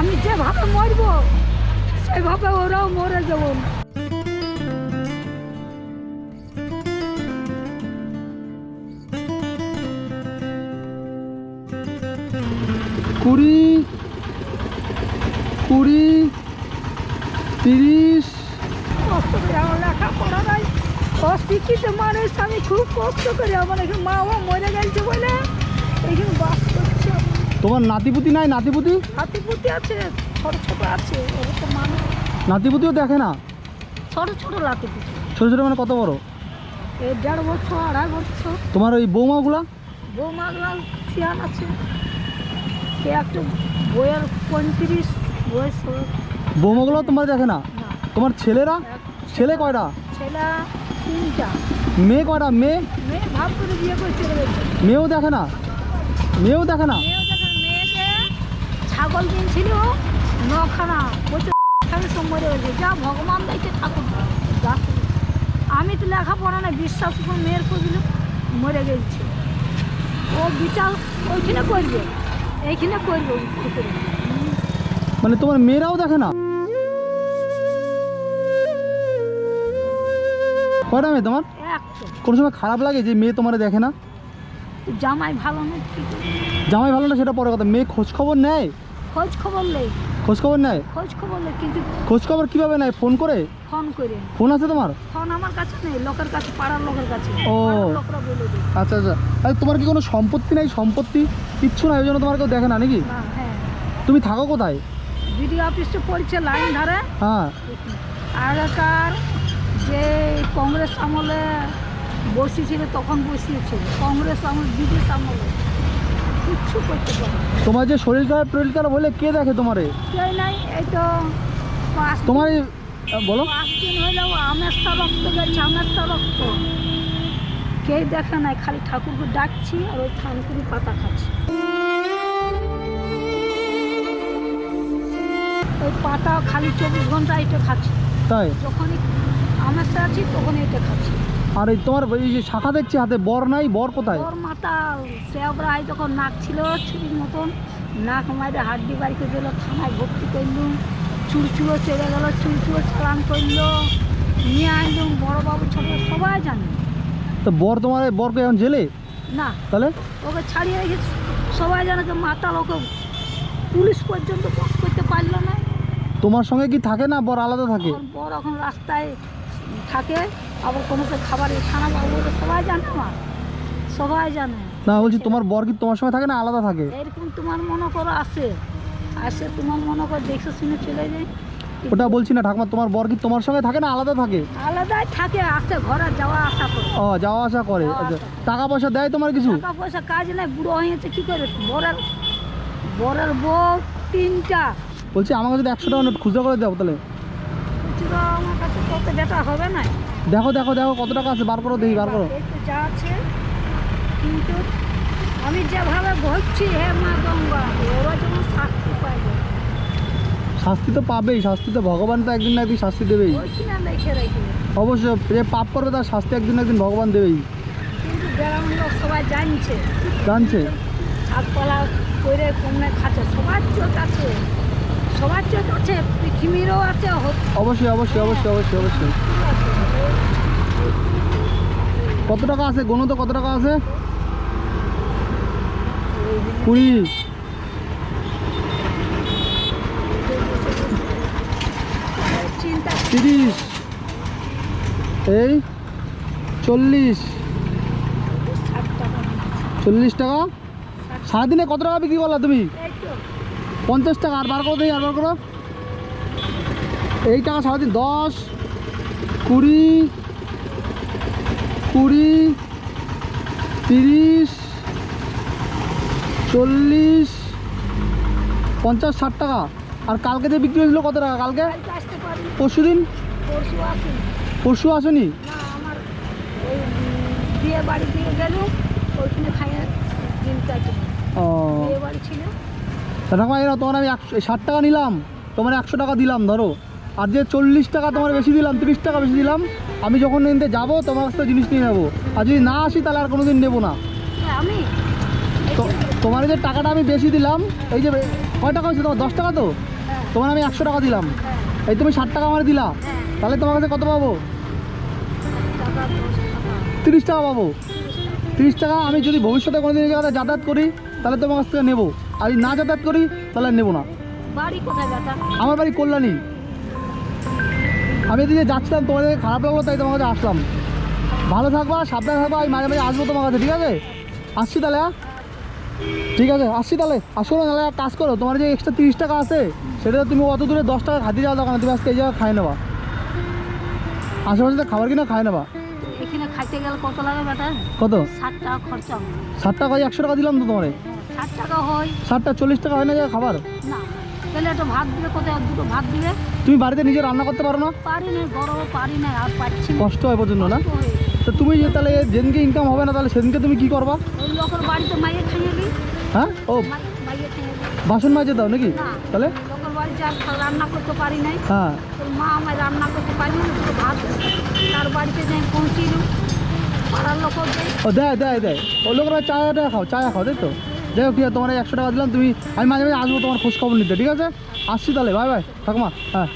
আমি যেভাবে মরবো সেভাবে ওরাও মরে যাব। কুড়ি কুড়ি তিরিশ। কষ্ট করে আমার লেখাপড়া নাই। অশিক্ষিত মানুষ আমি খুব কষ্ট করি আমার এখানে মা বাবা মরে গেছে বলে এখানে বাস তোমার নাতিপুতি নাই নাতিপুতি? হাতি পুতি আছে ছোট ছোট আছে তো মানুষ। নাতিপুতিও দেখে না? ছোট ছোট লাতি পুতি ছোটো ছোটো মানে কত বড়? এই দেড় বছর আড়াই বছর। তোমার ওই বৌমাগুলা? বৌমাগুলা সিয়ান আছে। কে একটা বইয়ের পঁয়ত্রিশ বয়স হবে। বৌমাগুলো তোমার দেখে না? না। তোমার ছেলেরা? ছেলে কয়টা? ছেলে তিনটা। মেয়ে কয়টা? মেয়ে? মেয়ে ভাব করে বিয়ে করে চলে গেছে। মেয়েও দেখে না? মেয়েও দেখে না? মেয়েকে ছাগল কিনছিল নখানা সব মরে গেছে যা ভগবান দেখছে ঠাকুর। আমি তো লেখাপড়া না বিশ্বাস করে মেয়ের করছিল মরে গেছে। ও বিচার ওইখানে করবে এইখানে করবে মানে তোমার মেয়েরাও দেখে না? কয়টা মেয়ে তোমার? কোনো সময় খারাপ লাগে যে মেয়ে তোমার দেখে না? জামাই ভালো করবে? জামাই ভালো না সেটা পরে কথা। মেয়ে খোঁজ খবর নেয়? খোঁজ খবর নেই। খোঁজ খবর নেয় খোঁজ খবর নেই কিন্তু খোঁজ খবর কীভাবে নেয়? ফোন করে? ফোন করে। ফোন আছে তোমার? ফোন আমার কাছে নেই লোকের কাছে পাড়ার লোকের কাছে। ও। লোকরা বলে দেয়। আচ্ছা আচ্ছা। আরে তোমার কি কোনো সম্পত্তি নাই? সম্পত্তি কিচ্ছু নাই ওই জন্য তোমার কেউ দেখে না নাকি? না হ্যাঁ। তুমি থাকো কোথায়? বিডিও অফিসে পড়ছে লাইন ধারে। হ্যাঁ। আগেকার যে কংগ্রেস আমলে বসিয়েছিল তখন বসিয়েছিল কংগ্রেস আমল ব্রিটিশ আমলে। কিচ্ছু করতে পারে তোমার যে শরীর খারাপ টরীর খারাপ হলে কে দেখে তোমারে? কেউ নাই এই তো পাঁচ তোমার এই- বলো। পাঁচ দিন হইলেও আমের রক্ত গেছে আমের রক্ত কেউ দেখে নাই খালি ঠাকুরকে ডাকছি আর ওই থানকুড়ি পাতা খাচ্ছি। ওই পাতা খালি চব্বিশ ঘণ্টা এটা খাচ্ছি। তাই? যখনই আমের আছি তখনই এটা খাচ্ছি। আর এই তোমার এই যে শাখা দেখছি হাতে বর নাই বর কোথায়? ওর মাতাল। সে আই তখন নাক ছিল ছুরির মতন। নাক মাইরে হাড্ডি বাড়ি করে দিল থানায় ভর্তি করলু। চুরচুরো চলে গেল চুরচুরো চালান করল। নিয়ে আনলুম বড় বাবু ছোট সবাই জানে। তো বর তোমার বরকে এখন জেলে? না। তাহলে? ওকে ছাড়িয়ে রেখেছি। সবাই জানে যে মাতাল ওকে পুলিশ পর্যন্ত বস করতে পারল না। তোমার সঙ্গে কি থাকে না? বর আলাদা থাকে? বর এখন রাস্তায় থাকে। আবার কোনো তো খাবারের খানা ওরা সবাই জানে আমার। সবাই জানে। না বলছি তোমার বর কি তোমার সঙ্গে থাকে না আলাদা থাকে? এরকম তোমার মনে করো আসে আসে তোমার মনে করো দেখে শুনে চলে যায়। ওটা বলছি না ঠাকুমা তোমার বর কি তোমার সঙ্গে থাকে না আলাদা থাকে? আলাদাই থাকে আসে ঘরে যাওয়া আসা করে। ও যাওয়া আসা করে। আচ্ছা টাকা পয়সা দেয় তোমার কিছু? টাকা পয়সা কাজ নাই বুড়ো হয়েছে কি করে? বরের বরের বউ তিনটা। বলছি আমার কাছে একশো টাকা নোট খুচরা করে দাও তাহলে। খুচরো আমার কাছে কত বেটা হবে না। দেখো দেখো দেখো কত টাকা আছে? বার করো দেখি বার করো। যা আছে কিন্তু আমি যেভাবে ভরছি হে মা গঙ্গা ওরা যেমন শাস্তি পাইবে শাস্তি তো পাবেই শাস্তি তো ভগবান তো একদিন না একদিন শাস্তি দেবেই। অবশ্যই যে পাপ করবে তার শাস্তি একদিন একদিন ভগবান দেবেই। কিন্তু গ্রামের লোক সবাই জানছে। জানছে? শাকপালা করে কমে খাচ্ছে। সবার চোখ সবার চোখ আছে পৃথিবীরও আছে অবশ্যই অবশ্যই অবশ্যই অবশ্যই অবশ্যই। কত টাকা আছে? গণো তো কত টাকা আছে? কুড়ি। তিরিশ। এই চল্লিশ। চল্লিশ টাকা? সারাদিনে কত টাকা বিক্রি করলা তুমি? পঞ্চাশ টাকা আর বার করো দেখি আর বার করো। এই টাকা সারাদিন দশ কুড়ি কুড়ি তিরিশ চল্লিশ পঞ্চাশ ষাট টাকা। আর কালকে যে বিক্রি হয়েছিল কত টাকা কালকে? পরশু দিন? পরশু আসি পরশু আসেনি ও। ঠাকুমা এরা তোমার আমি একশো ষাট টাকা নিলাম তোমার একশো টাকা দিলাম ধরো। আর যে চল্লিশ টাকা তোমার বেশি দিলাম তিরিশ টাকা বেশি দিলাম আমি যখন নিতে যাব তোমার কাছ থেকে জিনিস নিয়ে নেব। আর যদি না আসি তাহলে আর কোনো দিন নেব না। হ্যাঁ, তো তোমার যে টাকাটা আমি বেশি দিলাম এই যে কয় টাকা হয়েছে তোমার? দশ টাকা তো? হ্যাঁ। তোমার আমি একশো টাকা দিলাম। হ্যাঁ। এই তুমি ষাট টাকা আমার দিলা। তাহলে তোমার কাছে কত পাবো? তিরিশ টাকা পাবো। তিরিশ টাকা আমি যদি ভবিষ্যতে কোনোদিন এই জায়গাতে যাতায়াত করি তাহলে তোমার কাছ থেকে নেব। আর না যাতায়াত করি তাহলে আর নেব না। বাড়ি কোথায় বেটা আমার বাড়ি কল্যাণী। আমি এদিকে যাচ্ছিলাম তোমাদের খারাপ লাগল তাই তোমার কাছে আসলাম। ভালো থাকবা সাবধানে থাকবা আমি মাঝে মাঝে আসব তোমার কাছে ঠিক আছে? আসছি তাহলে হ্যাঁ? ঠিক আছে আসছি তাহলে। আসো না তাহলে এক কাজ করো তোমার যে এক্সট্রা তিরিশ টাকা আছে সেটা তুমি অত দূরে দশ টাকা খাতে যাওয়া দোকানে তুমি আজকে এই জায়গায় খাই নেবা। আশেপাশে খাবার কিনা খাই নেবা। এখানে খাইতে গেলে কত লাগে কত? ষাট টাকা খরচা ষাট টাকা একশো টাকা দিলাম তো তোমার। ষাট টাকা হয়। ষাটটা চল্লিশ টাকা হয় না যে খাবার? না তাহলে একটা ভাত দিবে কোথায় আর দুটো ভাত দিবে? তুমি বাড়িতে নিজে রান্না করতে পারো না? পারি না গরমও পারি না আর পাচ্ছি না। কষ্ট হয় প্রচণ্ড না? তো তুমি যে তাহলে যেদিনকে ইনকাম হবে না তাহলে সেদিনকে তুমি কি করবা? ওই লোকের বাড়িতে মাইয়ে খাইয়ে দিই হ্যাঁ? ও মাই- মাইয়ে খাইয়ে দিই বাসন মাজে দাও নাকি? না তাহলে? লোকের বাড়িতে আর রান্না করতে পারি নাই। হ্যাঁ। তোর মা আমায় রান্না করতে পারি না দুটো ভাত তার বাড়িতে যাই পৌঁছিল পাড়ার লোক দেয়। ও দেয় দেয় দেয়। ও লোকেরা চায়া খাও চায়া খাও তাই তো? যাই হোক তোমার একশো টাকা দিলাম, তুমি আমি মাঝে মাঝে আসব তোমার খোঁজখবর নিতে, ঠিক আছে? আসছি তাহলে, বাই বাই, ঠাকুমা হ্যাঁ।